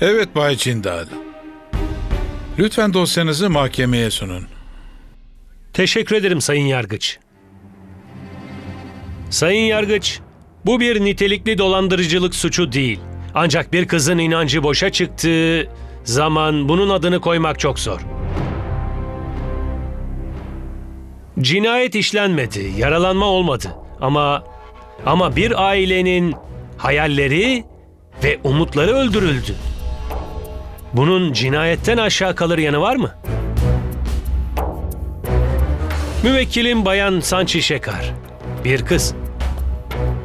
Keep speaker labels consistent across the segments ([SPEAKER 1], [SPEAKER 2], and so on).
[SPEAKER 1] Evet Bay Cindal. Lütfen dosyanızı mahkemeye sunun.
[SPEAKER 2] Teşekkür ederim Sayın Yargıç. Sayın Yargıç, bu bir nitelikli dolandırıcılık suçu değil. Ancak bir kızın inancı boşa çıktığı zaman bunun adını koymak çok zor. Cinayet işlenmedi, yaralanma olmadı. Ama ama bir ailenin hayalleri ve umutları öldürüldü. Bunun cinayetten aşağı kalır yanı var mı? Müvekkilim Bayan Sanchi Şekar. Bir kız.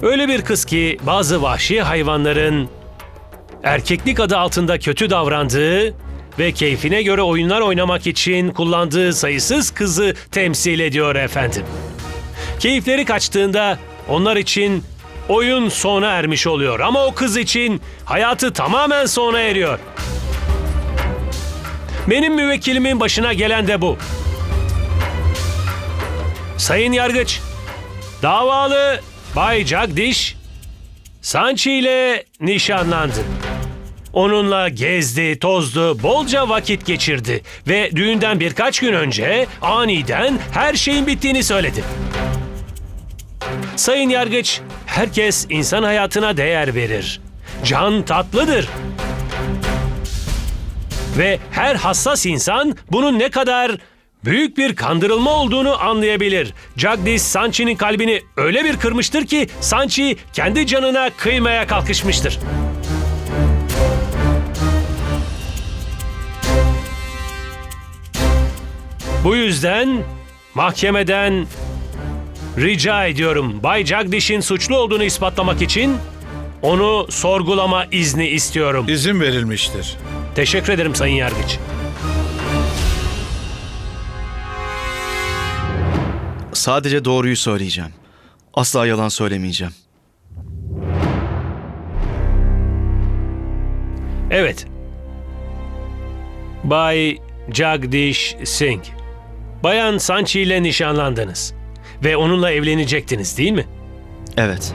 [SPEAKER 2] Öyle bir kız ki bazı vahşi hayvanların erkeklik adı altında kötü davrandığı ve keyfine göre oyunlar oynamak için kullandığı sayısız kızı temsil ediyor efendim. Keyifleri kaçtığında onlar için oyun sona ermiş oluyor ama o kız için hayatı tamamen sona eriyor. Benim müvekkilimin başına gelen de bu. Sayın Yargıç, davalı Bay Jagdish, Sanchi ile nişanlandı. Onunla gezdi, tozdu, bolca vakit geçirdi ve düğünden birkaç gün önce aniden her şeyin bittiğini söyledi. Sayın Yargıç, herkes insan hayatına değer verir. Can tatlıdır. Ve her hassas insan bunun ne kadar büyük bir kandırılma olduğunu anlayabilir. Jagdish Sanchi'nin kalbini öyle bir kırmıştır ki Sanchi kendi canına kıymaya kalkışmıştır. Bu yüzden mahkemeden rica ediyorum Bay Jagdish'in suçlu olduğunu ispatlamak için onu sorgulama izni istiyorum.
[SPEAKER 1] İzin verilmiştir.
[SPEAKER 2] Teşekkür ederim Sayın Yargıç.
[SPEAKER 3] Sadece doğruyu söyleyeceğim. Asla yalan söylemeyeceğim.
[SPEAKER 2] Evet. Bay Jagdish Singh. Bayan Sanchi ile nişanlandınız. Ve onunla evlenecektiniz değil mi?
[SPEAKER 3] Evet.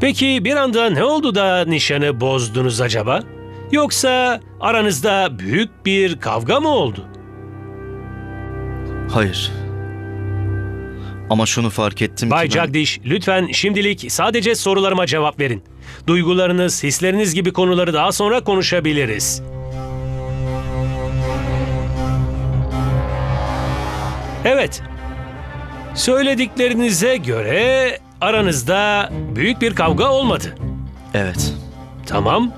[SPEAKER 2] Peki bir anda ne oldu da nişanı bozdunuz acaba? Yoksa aranızda büyük bir kavga mı oldu?
[SPEAKER 3] Hayır. Ama şunu fark ettim
[SPEAKER 2] Bay
[SPEAKER 3] ki ben...
[SPEAKER 2] Jagdish, lütfen şimdilik sadece sorularıma cevap verin. Duygularınız, hisleriniz gibi konuları daha sonra konuşabiliriz. Evet. Söylediklerinize göre aranızda büyük bir kavga olmadı.
[SPEAKER 3] Evet.
[SPEAKER 2] Tamam.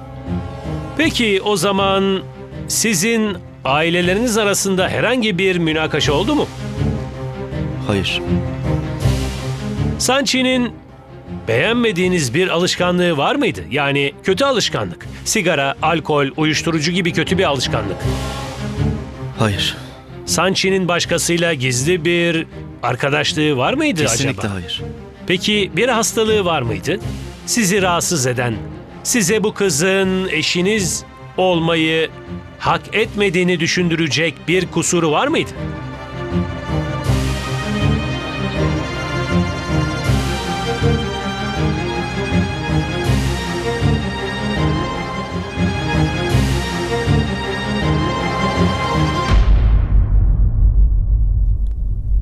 [SPEAKER 2] Peki o zaman sizin aileleriniz arasında herhangi bir münakaşa oldu mu?
[SPEAKER 3] Hayır.
[SPEAKER 2] Sanchi'nin beğenmediğiniz bir alışkanlığı var mıydı? Yani kötü alışkanlık. Sigara, alkol, uyuşturucu gibi kötü bir alışkanlık.
[SPEAKER 3] Hayır.
[SPEAKER 2] Sanchi'nin başkasıyla gizli bir arkadaşlığı var mıydı
[SPEAKER 3] Kesinlikle
[SPEAKER 2] acaba?
[SPEAKER 3] hayır.
[SPEAKER 2] Peki bir hastalığı var mıydı? Sizi rahatsız eden, size bu kızın eşiniz olmayı hak etmediğini düşündürecek bir kusuru var mıydı?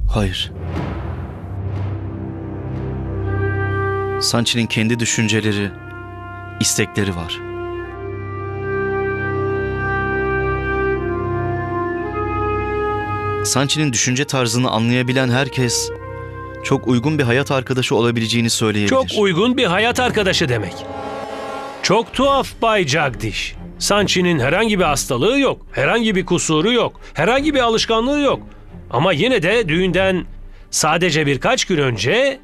[SPEAKER 3] Hayır. Sanchi'nin kendi düşünceleri, istekleri var. Sanchi'nin düşünce tarzını anlayabilen herkes çok uygun bir hayat arkadaşı olabileceğini söyleyebilir.
[SPEAKER 2] Çok uygun bir hayat arkadaşı demek. Çok tuhaf Bay Jagdish. Sanchi'nin herhangi bir hastalığı yok, herhangi bir kusuru yok, herhangi bir alışkanlığı yok. Ama yine de düğünden sadece birkaç gün önce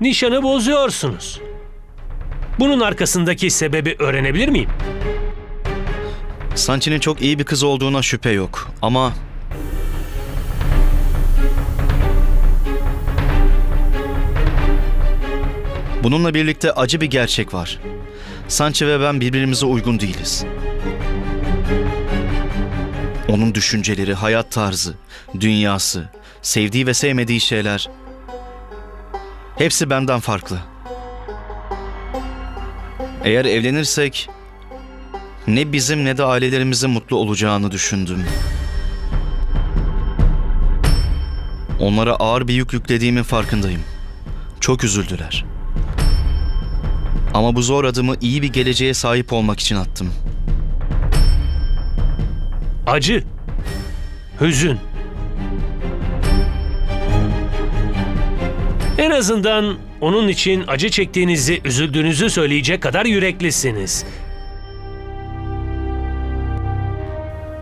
[SPEAKER 2] nişanı bozuyorsunuz. Bunun arkasındaki sebebi öğrenebilir miyim?
[SPEAKER 3] Sanchi'nin çok iyi bir kız olduğuna şüphe yok ama Bununla birlikte acı bir gerçek var. Sanchi ve ben birbirimize uygun değiliz. Onun düşünceleri, hayat tarzı, dünyası, sevdiği ve sevmediği şeyler hepsi benden farklı. Eğer evlenirsek Ne bizim ne de ailelerimizin mutlu olacağını düşündüm. Onlara ağır bir yük yüklediğimin farkındayım. Çok üzüldüler. Ama bu zor adımı iyi bir geleceğe sahip olmak için attım.
[SPEAKER 2] Acı, hüzün. En azından onun için acı çektiğinizi, üzüldüğünüzü söyleyecek kadar yüreklisiniz.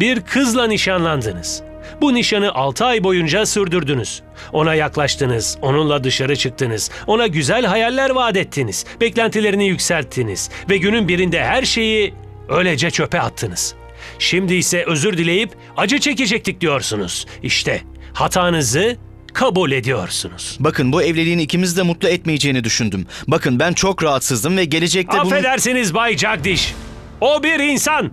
[SPEAKER 2] Bir kızla nişanlandınız. Bu nişanı 6 ay boyunca sürdürdünüz. Ona yaklaştınız, onunla dışarı çıktınız, ona güzel hayaller vaat ettiniz, beklentilerini yükselttiniz ve günün birinde her şeyi öylece çöpe attınız. Şimdi ise özür dileyip acı çekecektik diyorsunuz. İşte hatanızı kabul ediyorsunuz.
[SPEAKER 3] Bakın bu evliliğin ikimiz de mutlu etmeyeceğini düşündüm. Bakın ben çok rahatsızdım ve gelecekte bunu...
[SPEAKER 2] Affedersiniz Bay Jagdish. O bir insan.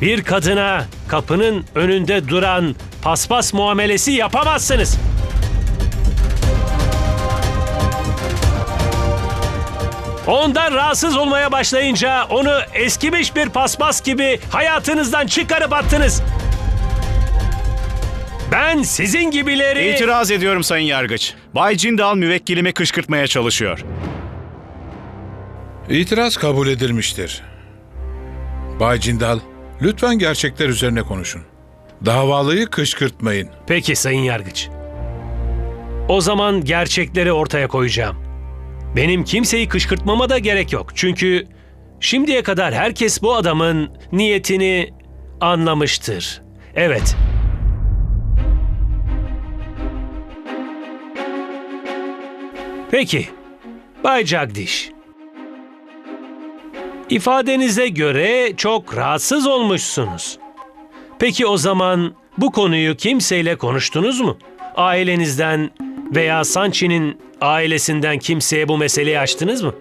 [SPEAKER 2] Bir kadına kapının önünde duran paspas muamelesi yapamazsınız. Ondan rahatsız olmaya başlayınca onu eskimiş bir paspas gibi hayatınızdan çıkarıp attınız. Ben sizin gibileri...
[SPEAKER 4] İtiraz ediyorum Sayın Yargıç. Bay Cindal müvekkilimi kışkırtmaya çalışıyor.
[SPEAKER 1] İtiraz kabul edilmiştir. Bay Cindal, lütfen gerçekler üzerine konuşun. Davalıyı kışkırtmayın.
[SPEAKER 2] Peki Sayın Yargıç. O zaman gerçekleri ortaya koyacağım. Benim kimseyi kışkırtmama da gerek yok. Çünkü şimdiye kadar herkes bu adamın niyetini anlamıştır. Evet. Peki. Bay Jagdish. İfadenize göre çok rahatsız olmuşsunuz. Peki o zaman bu konuyu kimseyle konuştunuz mu? Ailenizden veya Sanchi'nin ailesinden kimseye bu meseleyi açtınız mı?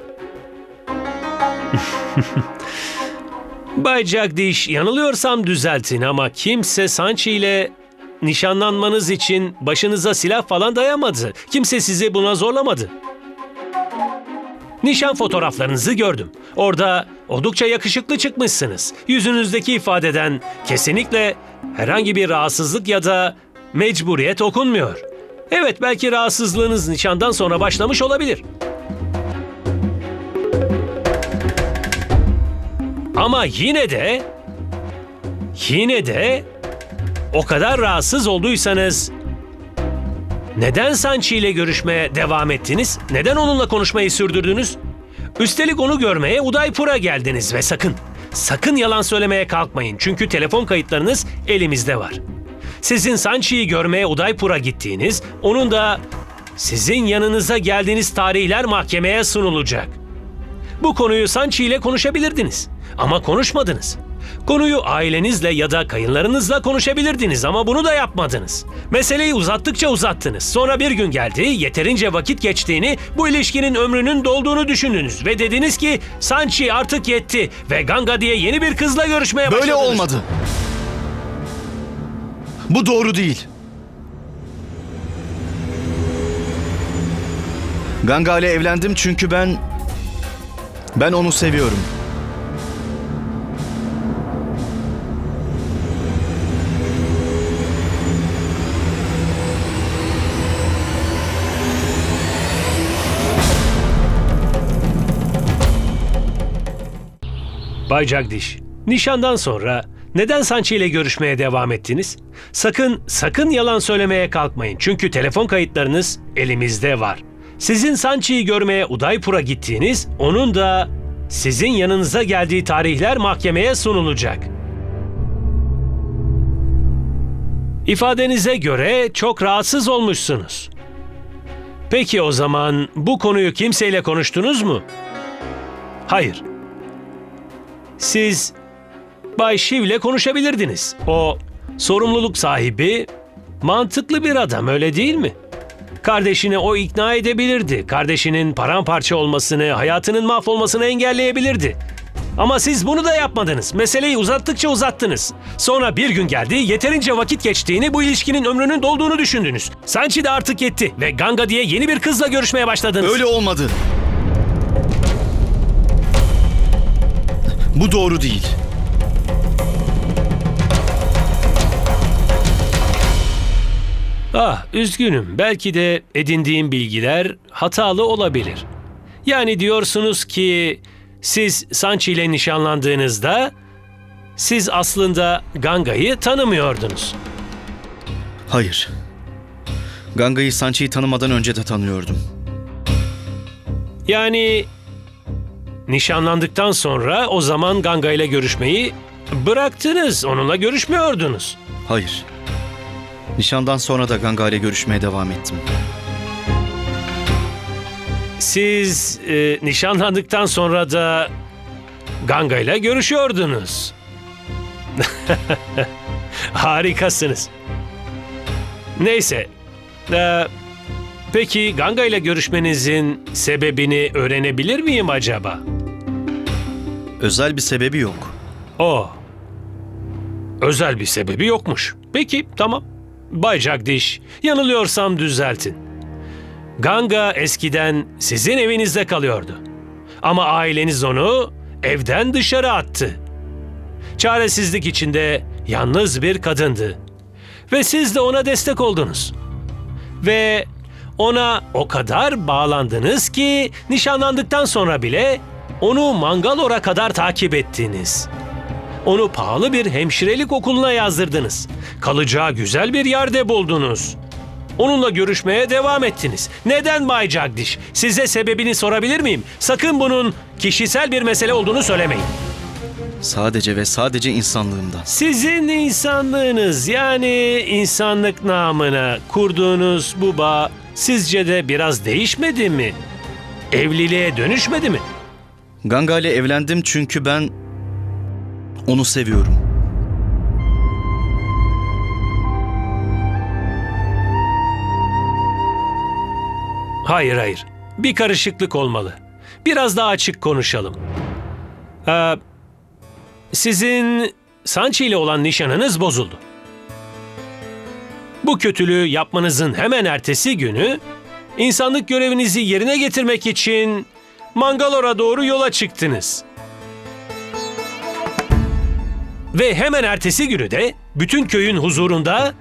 [SPEAKER 2] Bay Jagdish yanılıyorsam düzeltin ama kimse Sanchi ile nişanlanmanız için başınıza silah falan dayamadı. Kimse sizi buna zorlamadı. Nişan fotoğraflarınızı gördüm. Orada oldukça yakışıklı çıkmışsınız. Yüzünüzdeki ifadeden kesinlikle herhangi bir rahatsızlık ya da mecburiyet okunmuyor. Evet belki rahatsızlığınız nişandan sonra başlamış olabilir. Ama yine de yine de o kadar rahatsız olduysanız neden Sanchi ile görüşmeye devam ettiniz? Neden onunla konuşmayı sürdürdünüz? Üstelik onu görmeye Udaipur'a geldiniz ve sakın, sakın yalan söylemeye kalkmayın. Çünkü telefon kayıtlarınız elimizde var. Sizin Sanchi'yi görmeye Udaipur'a gittiğiniz, onun da sizin yanınıza geldiğiniz tarihler mahkemeye sunulacak. Bu konuyu Sanchi ile konuşabilirdiniz ama konuşmadınız. Konuyu ailenizle ya da kayınlarınızla konuşabilirdiniz ama bunu da yapmadınız. Meseleyi uzattıkça uzattınız. Sonra bir gün geldi, yeterince vakit geçtiğini, bu ilişkinin ömrünün dolduğunu düşündünüz ve dediniz ki Sanchi artık yetti ve Ganga diye yeni bir kızla görüşmeye başladınız.
[SPEAKER 3] Böyle olmadı. Bu doğru değil. Ganga ile evlendim çünkü ben... Ben onu seviyorum.
[SPEAKER 2] Bay Jagdish, nişandan sonra neden Sanchi ile görüşmeye devam ettiniz? Sakın, sakın yalan söylemeye kalkmayın. Çünkü telefon kayıtlarınız elimizde var. Sizin Sanchi'yi görmeye Udaipur'a gittiğiniz, onun da sizin yanınıza geldiği tarihler mahkemeye sunulacak. İfadenize göre çok rahatsız olmuşsunuz. Peki o zaman bu konuyu kimseyle konuştunuz mu? Hayır. Siz Bay Şiv'le konuşabilirdiniz. O sorumluluk sahibi, mantıklı bir adam öyle değil mi? Kardeşini o ikna edebilirdi. Kardeşinin paramparça olmasını, hayatının mahvolmasını engelleyebilirdi. Ama siz bunu da yapmadınız. Meseleyi uzattıkça uzattınız. Sonra bir gün geldi, yeterince vakit geçtiğini, bu ilişkinin ömrünün dolduğunu düşündünüz. Sanchi de artık yetti ve Ganga diye yeni bir kızla görüşmeye başladınız.
[SPEAKER 3] Öyle olmadı. Bu doğru değil.
[SPEAKER 2] Ah, üzgünüm. Belki de edindiğim bilgiler hatalı olabilir. Yani diyorsunuz ki siz Sanchi ile nişanlandığınızda siz aslında Ganga'yı tanımıyordunuz.
[SPEAKER 3] Hayır. Ganga'yı Sanchi'yi tanımadan önce de tanıyordum.
[SPEAKER 2] Yani nişanlandıktan sonra o zaman Ganga ile görüşmeyi bıraktınız. Onunla görüşmüyordunuz.
[SPEAKER 3] Hayır. Nişandan sonra da Ganga ile görüşmeye devam ettim.
[SPEAKER 2] Siz e, nişanlandıktan sonra da Ganga ile görüşüyordunuz. Harikasınız. Neyse. Ee, peki Ganga ile görüşmenizin sebebini öğrenebilir miyim acaba?
[SPEAKER 3] Özel bir sebebi yok.
[SPEAKER 2] O. Özel bir sebebi yokmuş. Peki tamam. Bay Jagdish, yanılıyorsam düzeltin. Ganga eskiden sizin evinizde kalıyordu. Ama aileniz onu evden dışarı attı. Çaresizlik içinde yalnız bir kadındı. Ve siz de ona destek oldunuz. Ve ona o kadar bağlandınız ki nişanlandıktan sonra bile onu Mangalor'a kadar takip ettiniz. Onu pahalı bir hemşirelik okuluna yazdırdınız. Kalacağı güzel bir yerde buldunuz. Onunla görüşmeye devam ettiniz. Neden Bay Jagdish? Size sebebini sorabilir miyim? Sakın bunun kişisel bir mesele olduğunu söylemeyin.
[SPEAKER 3] Sadece ve sadece insanlığımdan.
[SPEAKER 2] Sizin insanlığınız yani insanlık namına kurduğunuz bu bağ sizce de biraz değişmedi mi? Evliliğe dönüşmedi mi?
[SPEAKER 3] Ganga ile evlendim çünkü ben onu seviyorum.
[SPEAKER 2] Hayır hayır. Bir karışıklık olmalı. Biraz daha açık konuşalım. Ee, sizin Sanchi ile olan nişanınız bozuldu. Bu kötülüğü yapmanızın hemen ertesi günü insanlık görevinizi yerine getirmek için Mangalor'a doğru yola çıktınız. Ve hemen ertesi günü de bütün köyün huzurunda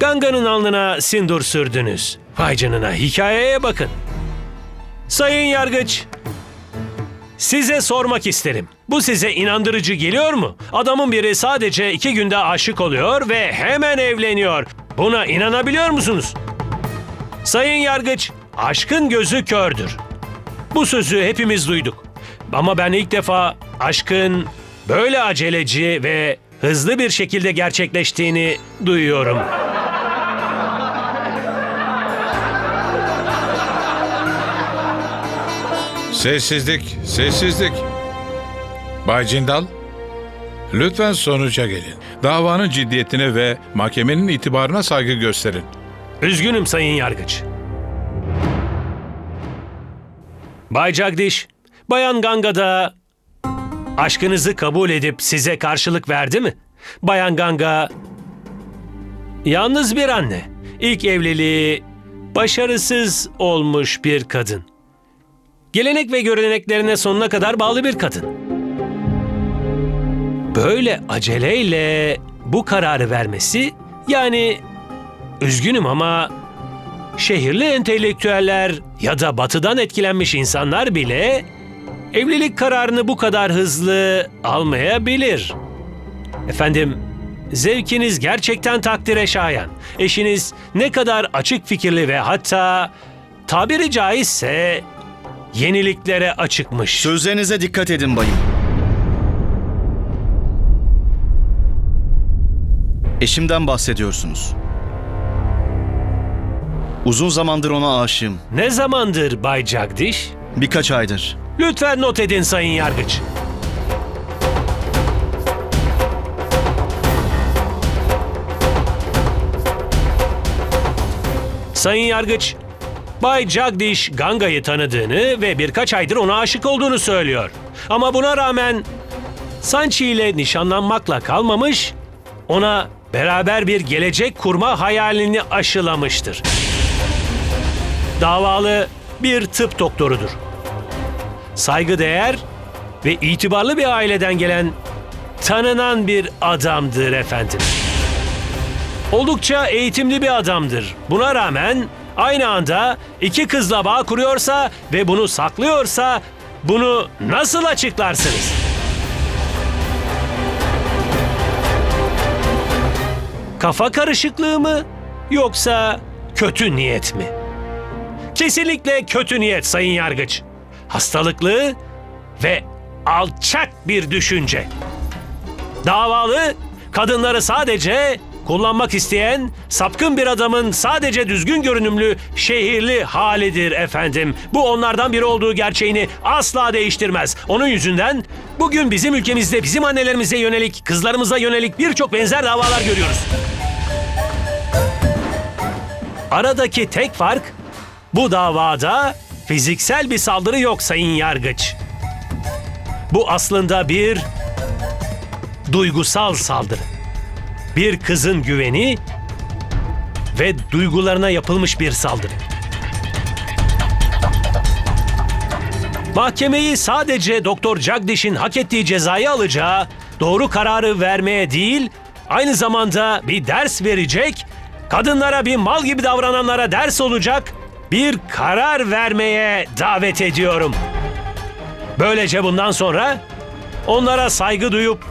[SPEAKER 2] Ganga'nın alnına sindur sürdünüz. Vay canına hikayeye bakın. Sayın Yargıç, size sormak isterim. Bu size inandırıcı geliyor mu? Adamın biri sadece iki günde aşık oluyor ve hemen evleniyor. Buna inanabiliyor musunuz? Sayın Yargıç, aşkın gözü kördür. Bu sözü hepimiz duyduk. Ama ben ilk defa aşkın böyle aceleci ve hızlı bir şekilde gerçekleştiğini duyuyorum.
[SPEAKER 1] Sessizlik, sessizlik. Bay Cindal, lütfen sonuca gelin. Davanın ciddiyetine ve mahkemenin itibarına saygı gösterin.
[SPEAKER 2] Üzgünüm Sayın Yargıç. Bay Jagdish, Bayan Ganga da aşkınızı kabul edip size karşılık verdi mi? Bayan Ganga yalnız bir anne. İlk evliliği başarısız olmuş bir kadın. Gelenek ve göreneklerine sonuna kadar bağlı bir kadın. Böyle aceleyle bu kararı vermesi yani Üzgünüm ama şehirli entelektüeller ya da batıdan etkilenmiş insanlar bile evlilik kararını bu kadar hızlı almayabilir. Efendim, zevkiniz gerçekten takdire şayan. Eşiniz ne kadar açık fikirli ve hatta tabiri caizse yeniliklere açıkmış.
[SPEAKER 3] Sözlerinize dikkat edin bayım. Eşimden bahsediyorsunuz. Uzun zamandır ona aşığım.
[SPEAKER 2] Ne zamandır Bay Jagdish?
[SPEAKER 3] Birkaç aydır.
[SPEAKER 2] Lütfen not edin Sayın Yargıç. Sayın Yargıç, Bay Jagdish Ganga'yı tanıdığını ve birkaç aydır ona aşık olduğunu söylüyor. Ama buna rağmen Sanchi ile nişanlanmakla kalmamış, ona beraber bir gelecek kurma hayalini aşılamıştır. Davalı bir tıp doktorudur saygıdeğer ve itibarlı bir aileden gelen tanınan bir adamdır efendim. Oldukça eğitimli bir adamdır. Buna rağmen aynı anda iki kızla bağ kuruyorsa ve bunu saklıyorsa bunu nasıl açıklarsınız? Kafa karışıklığı mı yoksa kötü niyet mi? Kesinlikle kötü niyet sayın yargıç. Hastalıklı ve alçak bir düşünce. Davalı kadınları sadece kullanmak isteyen sapkın bir adamın sadece düzgün görünümlü şehirli halidir efendim. Bu onlardan biri olduğu gerçeğini asla değiştirmez. Onun yüzünden bugün bizim ülkemizde bizim annelerimize yönelik, kızlarımıza yönelik birçok benzer davalar görüyoruz. Aradaki tek fark bu davada fiziksel bir saldırı yok sayın yargıç. Bu aslında bir duygusal saldırı. Bir kızın güveni ve duygularına yapılmış bir saldırı. Mahkemeyi sadece Doktor Jagdish'in hak ettiği cezayı alacağı, doğru kararı vermeye değil, aynı zamanda bir ders verecek, kadınlara bir mal gibi davrananlara ders olacak bir karar vermeye davet ediyorum. Böylece bundan sonra onlara saygı duyup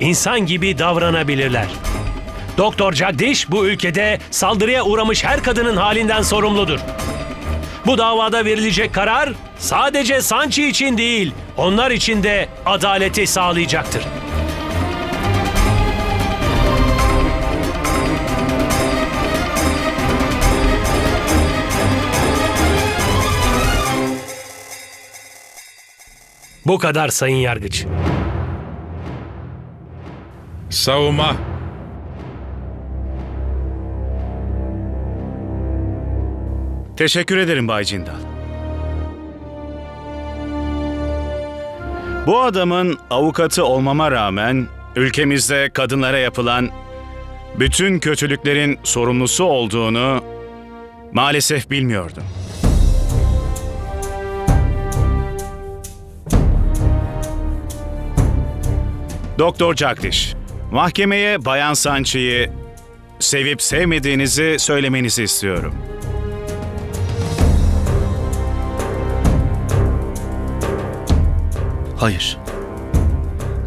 [SPEAKER 2] insan gibi davranabilirler. Doktor Jagdish bu ülkede saldırıya uğramış her kadının halinden sorumludur. Bu davada verilecek karar sadece Sanchi için değil, onlar için de adaleti sağlayacaktır. Bu kadar sayın yargıç.
[SPEAKER 1] Savunma.
[SPEAKER 4] Teşekkür ederim Bay Cindal. Bu adamın avukatı olmama rağmen ülkemizde kadınlara yapılan bütün kötülüklerin sorumlusu olduğunu maalesef bilmiyordum. Doktor Jagdish, mahkemeye Bayan Sanchi'yi sevip sevmediğinizi söylemenizi istiyorum.
[SPEAKER 3] Hayır.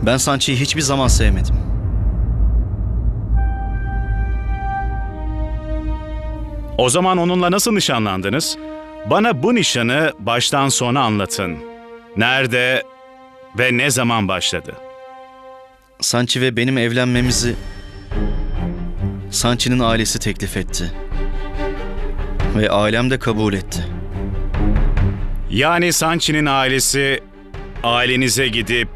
[SPEAKER 3] Ben Sanchi'yi hiçbir zaman sevmedim.
[SPEAKER 4] O zaman onunla nasıl nişanlandınız? Bana bu nişanı baştan sona anlatın. Nerede ve ne zaman başladı?
[SPEAKER 3] Sanchi ve benim evlenmemizi Sanchi'nin ailesi teklif etti. Ve ailem de kabul etti.
[SPEAKER 4] Yani Sanchi'nin ailesi ailenize gidip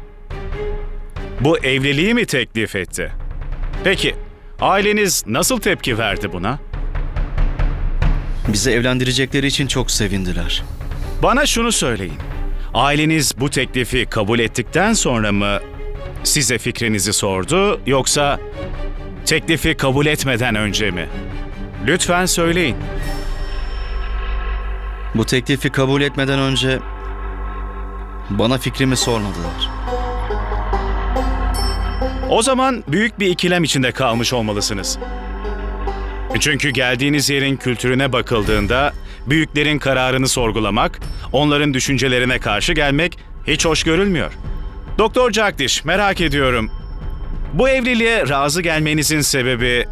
[SPEAKER 4] bu evliliği mi teklif etti? Peki aileniz nasıl tepki verdi buna?
[SPEAKER 3] Bizi evlendirecekleri için çok sevindiler.
[SPEAKER 4] Bana şunu söyleyin. Aileniz bu teklifi kabul ettikten sonra mı size fikrinizi sordu yoksa teklifi kabul etmeden önce mi? Lütfen söyleyin.
[SPEAKER 3] Bu teklifi kabul etmeden önce bana fikrimi sormadılar.
[SPEAKER 4] O zaman büyük bir ikilem içinde kalmış olmalısınız. Çünkü geldiğiniz yerin kültürüne bakıldığında büyüklerin kararını sorgulamak, onların düşüncelerine karşı gelmek hiç hoş görülmüyor. Doktor Jagdish, merak ediyorum. Bu evliliğe razı gelmenizin sebebi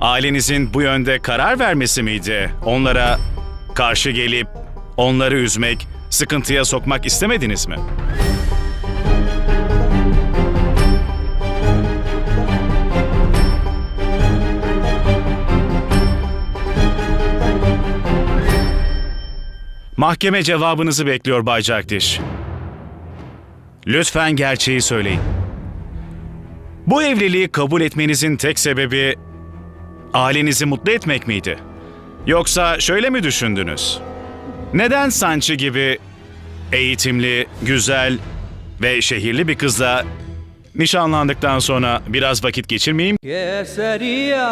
[SPEAKER 4] ailenizin bu yönde karar vermesi miydi? Onlara karşı gelip onları üzmek, sıkıntıya sokmak istemediniz mi? Mahkeme cevabınızı bekliyor Bay Jagdish. Lütfen gerçeği söyleyin. Bu evliliği kabul etmenizin tek sebebi ailenizi mutlu etmek miydi? Yoksa şöyle mi düşündünüz? Neden Sanchi gibi eğitimli, güzel ve şehirli bir kızla nişanlandıktan sonra biraz vakit geçirmeyeyim?
[SPEAKER 5] Keseriya